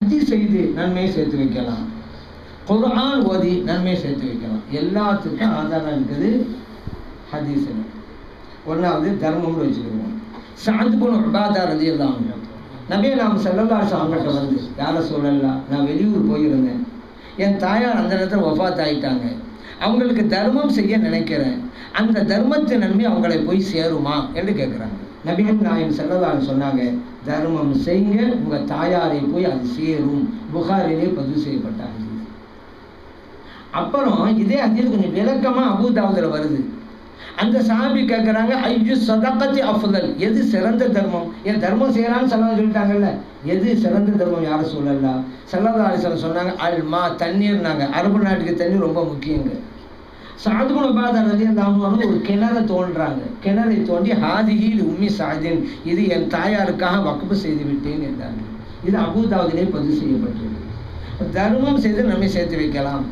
ஹஜ்ஜி செய்து நன்மையை சேர்த்து வைக்கலாம். குரான் ஓதி நன்மையை சேர்த்து வைக்கலாம். எல்லாத்துக்கும் ஆதாரம் இருக்குது ஹதீஸ் ஒன்றாவது தர்மம்னு வச்சுக்கிடுவோம் சாந்து போன உபாதா ரதி எல்லாம் நபியை நாம் செல்லல்லா சாங்கிட்ட வந்து யாரை சொல்லலாம் நான் வெளியூர் போயிருந்தேன். என் தாயார் அந்த நேரத்தில் ஒஃபாத் ஆகிட்டாங்க அவங்களுக்கு தர்மம் செய்ய நினைக்கிறேன். அந்த தர்மத்தின் நன்மை அவங்களை போய் சேருமா? என்று கேட்குறாங்க நபிகள் நாயம் செல்லலான்னு சொன்னாங்க தர்மம் செய்யுங்க உங்கள் தாயாரை போய் அது சேரும். புகாரிலே பதிவு செய்யப்பட்டாங்க. அப்புறம் இதே அதில் கொஞ்சம் விளக்கமாக அபூதாவதில் வருது. அந்த சாபி கேட்குறாங்க ஐயு சதக்கத்தி அஃபுதல் எது சிறந்த தர்மம்? ஏன் தர்மம் செய்யலாம்னு சொல்லலாம் சொல்லிட்டாங்கல்ல. எது சிறந்த தர்மம் யாரும் சொல்லலாம் செல்லதா சொன்னாங்க அல் மா தண்ணீர்னாங்க. அரபு நாட்டுக்கு தண்ணீர் ரொம்ப முக்கியங்க. சாதுகுண பாதா ரதி அல்லாமல் ஒரு கிணறை தோன்றாங்க. கிணறை தோண்டி ஹாதிகில் உம்மி சாதின் இது என் தாயாருக்காக வக்கப்பு செய்து விட்டேன் என்றாங்க. இது அபூதாவதிலே பதிவு செய்யப்பட்டிருக்கு. தர்மம் செய்து நம்மை சேர்த்து வைக்கலாம்.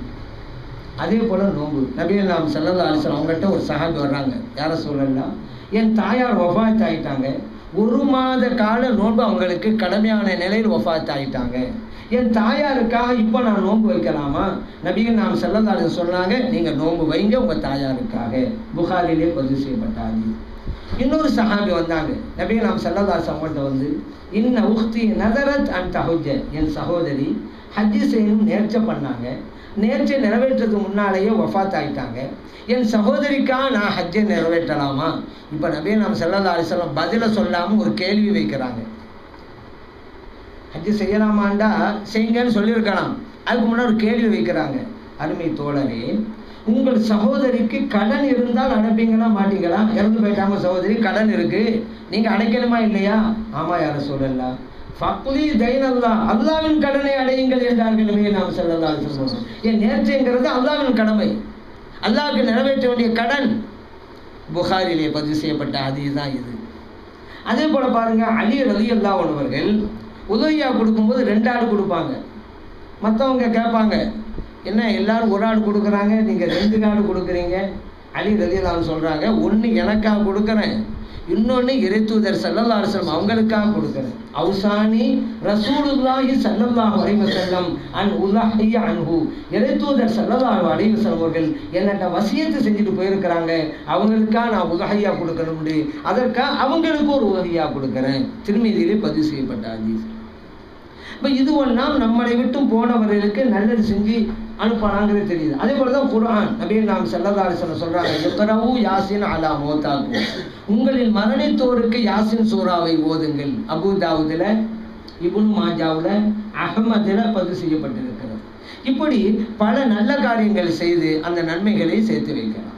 அதே போல் நோன்பு. நபிகள் நாம் செல்லல்லா அலிஸ்லாம் அவங்கள்ட்ட ஒரு சஹாபி வர்றாங்க. யாரை சொல்லலாம் என் தாயார் ஒஃபாத் ஆகிட்டாங்க ஒரு மாத கால நோன்பு அவங்களுக்கு கடமையான நிலையில் ஒஃபாத் ஆகிட்டாங்க என் தாயாருக்காக இப்போ நான் நோன்பு வைக்கலாமா? நபிகள் நாம் செல்லதாரு சொன்னாங்க நீங்கள் நோன்பு வைங்க உங்கள் தாயாருக்காக. புகாரிலே பதிவு செய்யப்பட்டாங்க இன்னொரு சஹாபி வந்தாங்க. நபி நாம் செல்லல்லா அவங்கள்ட்ட வந்து இன்ன உஹ்தி நதரத் அண்ட் தஹுஜ என் சகோதரி ஹஜ்ஜி செய்யணும் நேர்ச்சை பண்ணாங்க. நேர்ச்சை நிறைவேற்றதுக்கு முன்னாலேயே ஒஃபாத் ஆகிட்டாங்க என் சகோதரிக்காக நான் ஹஜ்ஜை நிறைவேற்றலாமா? இப்போ நபே நாம் செல்லல்லா அலிசல்லாம் பதிலை சொல்லாமல் ஒரு கேள்வி வைக்கிறாங்க. ஹஜ்ஜு செய்யலாமாண்டா? செய்யுங்கன்னு சொல்லியிருக்கலாம். அதுக்கு முன்னாடி ஒரு கேள்வி வைக்கிறாங்க. அருமை தோழரே உங்கள் சகோதரிக்கு கடன் இருந்தால் அடைப்பீங்களா மாட்டீங்களா? இறந்து போயிட்டாங்க சகோதரி கடன் இருக்கு. நீங்க அடைக்கணுமா இல்லையா? ஆமா யார சொல்லலாம் ஃபக்லி தைனல்லா அல்லாவின் கடனை அடையுங்கள் என்றார்கள் நபியை நாம் சொல்லலாம் சொல்லுவோம் என் நேற்றுங்கிறது அல்லாவின் கடமை. அல்லாவுக்கு நிறைவேற்ற வேண்டிய கடன். புகாரிலே பதிவு செய்யப்பட்ட ஹதீஸ் தான் இது. அதே போல பாருங்க அலி ரலி அல்லா உணவர்கள் உதவியா கொடுக்கும்போது ரெண்டு ஆடு கொடுப்பாங்க. மற்றவங்க கேட்பாங்க என்ன எல்லாரும் ஒரு ஆடு கொடுக்குறாங்க நீங்கள் ரெண்டு ஆடு கொடுக்குறீங்க? அலி ரலியலான்னு சொல்கிறாங்க ஒன்று எனக்காக கொடுக்குறேன் இன்னொன்று இறைத்தூதர் சல்லல்லா அலுவலம் அவங்களுக்காக கொடுக்குறேன். அவுசானி ரசூலுல்லாஹி சல்லல்லாஹு அலைஹி வஸல்லம் அன் உலஹிய அன்ஹு. இறைத்தூதர் சல்லல்லாஹு அலைஹி வஸல்லம் அவர்கள் என்னட்ட வசியத்தை செஞ்சுட்டு போயிருக்கிறாங்க அவங்களுக்காக நான் உலகையாக கொடுக்கணும்னு. அதற்காக அவங்களுக்கு ஒரு உதகையாக கொடுக்குறேன். திருமதியிலே பதிவு செய்யப்பட்ட ஹதீஸ். இப்போ இது நம்மளை விட்டும் போனவர்களுக்கு நல்லது செஞ்சு அனுப்பலாங்கிறது தெரியுது. அதே போல தான் குரான் அப்படின்னு நாம் செல்லதாரி சொல்ல சொல்கிறாங்க எத்தனவு யாசின் அலா மோத்தாக்கும். உங்களில் மரணித்தோருக்கு யாசின் சூறாவை ஓதுங்கள். அபு தாவுதில் இபுன் மாஜாவில் அகமதில் பதிவு செய்யப்பட்டிருக்கிறது. இப்படி பல நல்ல காரியங்கள் செய்து அந்த நன்மைகளை சேர்த்து வைக்கலாம்.